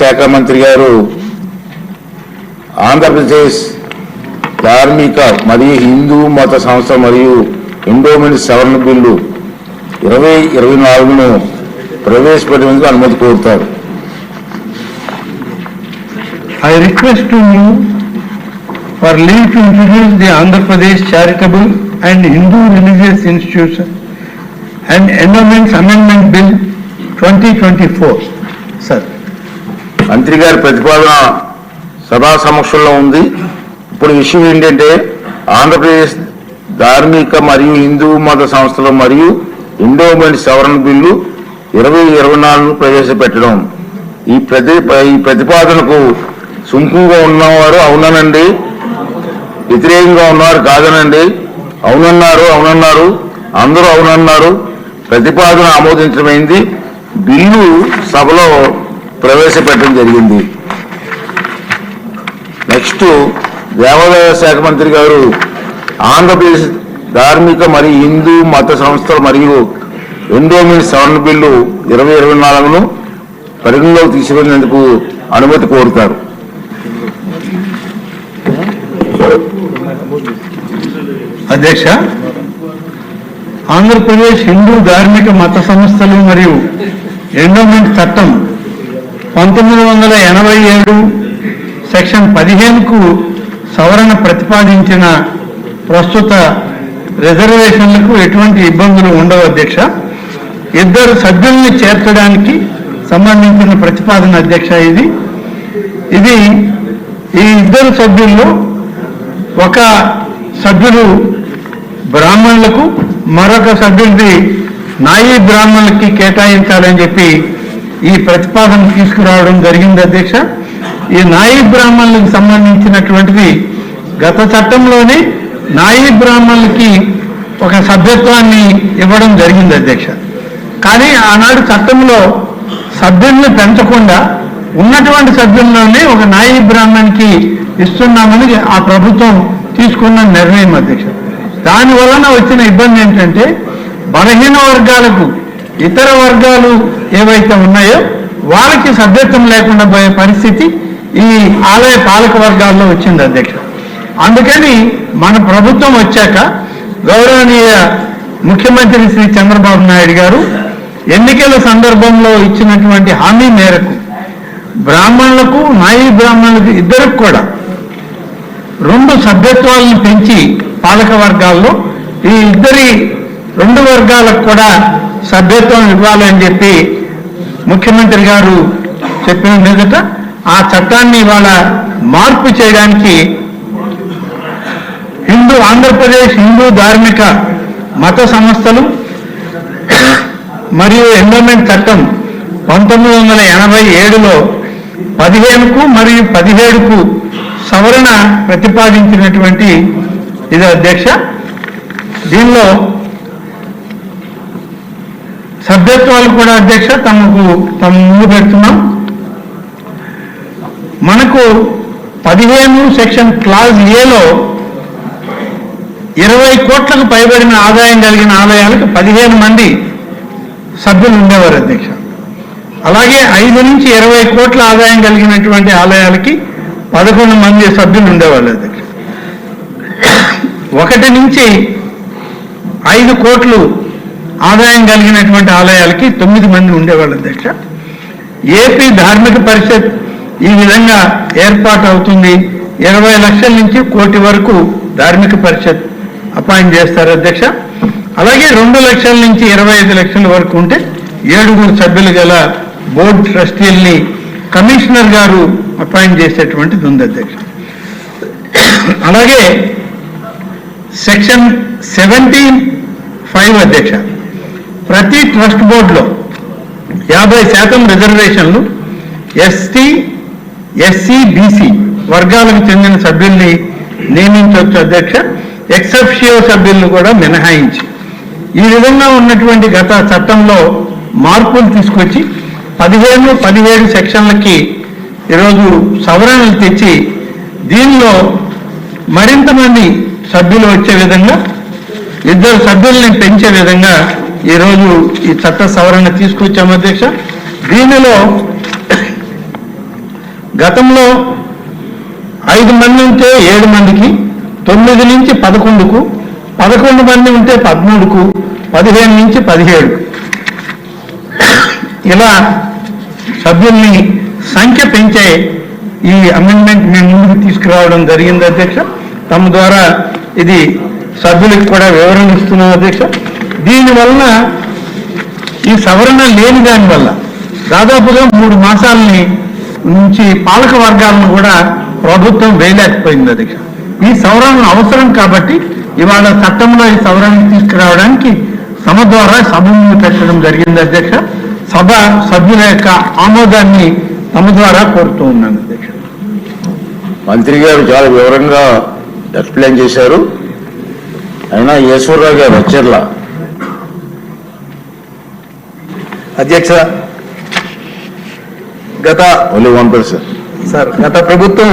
శాఖ మంత్రి గారు ఆంధ్రప్రదేశ్ ధార్మిక మరియు హిందూ మత సంస్థ మరియు ఇండోమెంట్ సవరణ బిల్లు ఇరవై ఇరవై నాలుగును ప్రవేశపెట్టేందుకు అనుమతి కోరుతారు. I request for leave to Andhra Pradesh charitable and Hindu religious institution and endowment amendment bill twenty twenty four sir మంత్రి గారి ప్రతిపాదన సభా సమక్షంలో ఉంది. ఇప్పుడు విషయం ఏంటంటే ఆంధ్రప్రదేశ్ ధార్మిక మరియు హిందూ మత సంస్థలు మరియు ఎండోమెంట్ సవరణ బిల్లు ఇరవై ఇరవై నాలుగు ప్రవేశపెట్టడం. ఈ ప్రతి ఈ ప్రతిపాదనకు సుంకుగా ఉన్నవారు అవుననండి. వ్యతిరేకంగా ఉన్నవారు కాదనండి. అవునన్నారు అవునన్నారు. అందరూ అవునన్నారు. ప్రతిపాదన ఆమోదించడమైంది. బిల్లు సభలో ప్రవేశపెట్టడం జరిగింది. నెక్స్ట్ దేవాదాయ శాఖ మంత్రి గారు ఆంధ్రప్రదేశ్ ధార్మిక మరియు హిందూ మత సంస్థలు మరియు ఎండోమెంట్ సవరణ బిల్లు ఇరవై ఇరవై నాలుగును పరిగణలోకి తీసుకునేందుకు అనుమతి కోరుతారు. అధ్యక్ష ఆంధ్రప్రదేశ్ హిందూ ధార్మిక మత సంస్థలు మరియు ఎండోమెంట్ చట్టం పంతొమ్మిది వందల ఎనభై ఏడు సెక్షన్ పదిహేనుకు సవరణ ప్రతిపాదించిన ప్రస్తుత రిజర్వేషన్లకు ఎటువంటి ఇబ్బందులు ఉండవు అధ్యక్ష. ఇద్దరు సభ్యుల్ని చేర్చడానికి సంబంధించిన ప్రతిపాదన అధ్యక్ష ఇది. ఇది ఈ ఇద్దరు సభ్యుల్లో ఒక సభ్యులు బ్రాహ్మణులకు మరొక సభ్యుడిని నాయీ బ్రాహ్మణులకి కేటాయించాలని చెప్పి ఈ ప్రతిపాదన తీసుకురావడం జరిగింది అధ్యక్ష. ఈ నాయీ బ్రాహ్మణులకు సంబంధించినటువంటిది గత చట్టంలోనే నాయీ బ్రాహ్మణులకి ఒక సభ్యత్వాన్ని ఇవ్వడం జరిగింది అధ్యక్ష. కానీ ఆనాడు చట్టంలో సభ్యుల్ని పెంచకుండా ఉన్నటువంటి సభ్యుల్లోనే ఒక నాయీ బ్రాహ్మణ్కి ఇస్తున్నామని ఆ ప్రభుత్వం తీసుకున్న నిర్ణయం అధ్యక్ష. దాని వలన వచ్చిన ఇబ్బంది ఏంటంటే బలహీన వర్గాలకు ఇతర వర్గాలు ఏవైతే ఉన్నాయో వాళ్ళకి సభ్యత్వం లేకుండా పోయే పరిస్థితి ఈ ఆలయ పాలక వర్గాల్లో వచ్చింది అధ్యక్ష. అందుకని మన ప్రభుత్వం వచ్చాక గౌరవనీయ ముఖ్యమంత్రి శ్రీ చంద్రబాబు నాయుడు గారు ఎన్నికల సందర్భంలో ఇచ్చినటువంటి హామీ మేరకు బ్రాహ్మణులకు నాయీ బ్రాహ్మణులకు ఇద్దరికి కూడా రెండు సభ్యత్వాలను పెంచి పాలక వర్గాల్లో ఈ ఇద్దరి రెండు వర్గాలకు కూడా సభ్యత్వం ఇవ్వాలని చెప్పి ముఖ్యమంత్రి గారు చెప్పిన మీదట ఆ చట్టాన్ని ఇవాళ మార్పు చేయడానికి హిందూ ఆంధ్రప్రదేశ్ హిందూ ధార్మిక మత సంస్థలు మరియు ఎండోమెంట్ చట్టం పంతొమ్మిది వందల ఎనభై ఏడులో పదిహేనుకు మరియు పదిహేడుకు సవరణ ప్రతిపాదించినటువంటి ఇది అధ్యక్ష. దీనిలో సభ్యత్వాలు కూడా అధ్యక్ష తమకు తమ ముందు పెడుతున్నాం. మనకు పదిహేను సెక్షన్ క్లాజ్ ఏలో ఇరవై కోట్లకు పైబడిన ఆదాయం కలిగిన ఆలయాలకు పదిహేను మంది సభ్యులు ఉండేవారు అధ్యక్ష. అలాగే ఐదు నుంచి ఇరవై కోట్ల ఆదాయం కలిగినటువంటి ఆలయాలకి పదకొండు మంది సభ్యులు ఉండేవాళ్ళు అధ్యక్ష. ఒకటి నుంచి ఐదు కోట్లు ఆదాయం కలిగినటువంటి ఆలయాలకి తొమ్మిది మంది ఉండేవాళ్ళు అధ్యక్ష. ఏపీ ధార్మిక పరిషత్ ఈ విధంగా ఏర్పాటు అవుతుంది. ఇరవై లక్షల నుంచి కోటి వరకు ధార్మిక పరిషత్ అపాయింట్ చేస్తారు అధ్యక్ష. అలాగే రెండు లక్షల నుంచి ఇరవై ఐదు లక్షల వరకు ఉంటే ఏడుగురు సభ్యులు గల బోర్డు ట్రస్టీల్ని కమిషనర్ గారు అపాయింట్ చేసేటువంటిది ఉంది అధ్యక్ష. అలాగే సెక్షన్ సెవెంటీన్ ఫైవ్ అధ్యక్ష. ప్రతి ట్రస్ట్ బోర్డులో యాభై శాతం రిజర్వేషన్లు ఎస్టీ ఎస్సీ బీసీ వర్గాలకు చెందిన సభ్యుల్ని నియమించవచ్చు అధ్యక్ష. ఎక్సెప్షియో సభ్యులను కూడా మినహాయించి. ఈ విధంగా ఉన్నటువంటి గత చట్టంలో మార్పులు తీసుకొచ్చి పదిహేను పదిహేడు సెక్షన్లకి ఈరోజు సవరణలు తెచ్చి దీనిలో మరింత మంది సభ్యులు వచ్చే విధంగా ఇద్దరు సభ్యుల్ని పెంచే విధంగా ఈరోజు ఈ చట్ట సవరణ తీసుకొచ్చాము అధ్యక్ష. దీనిలో గతంలో ఐదు మంది ఉంటే ఏడు మందికి తొమ్మిది నుంచి పదకొండుకు పదకొండు మంది ఉంటే పదమూడుకు పదిహేను నుంచి పదిహేడు ఇలా సభ్యుల్ని సంఖ్య పెంచే ఈ అమెండ్మెంట్ మేము ముందుకు తీసుకురావడం జరిగింది అధ్యక్ష. తమ ద్వారా ఇది సభ్యులకు కూడా వివరణ ఇస్తున్నాం అధ్యక్ష. దీనివలన ఈ సవరణ లేని దానివల్ల దాదాపుగా మూడు మాసాలని నుంచి పాలక వర్గాలను కూడా ప్రభుత్వం వేయలేకపోయింది అది. ఈ సవరణ అవసరం కాబట్టి ఇవాళ చట్టంలో ఈ సవరణ తీసుకురావడానికి సభ ద్వారా సభను పెట్టడం జరిగింది అధ్యక్ష. సభ సభ్యుల యొక్క ఆమోదాన్ని తమ ద్వారా కోరుతూ ఉన్నాను అధ్యక్ష. మంత్రి గారు చాలా వివరంగా ఎక్స్ప్లెయిన్ చేశారు. అయినా ఈశ్వరరావు గారు వచ్చేలా అధ్యక్ష గత ఓన్లీ వన్ పర్సన్ సార్ గత ప్రభుత్వం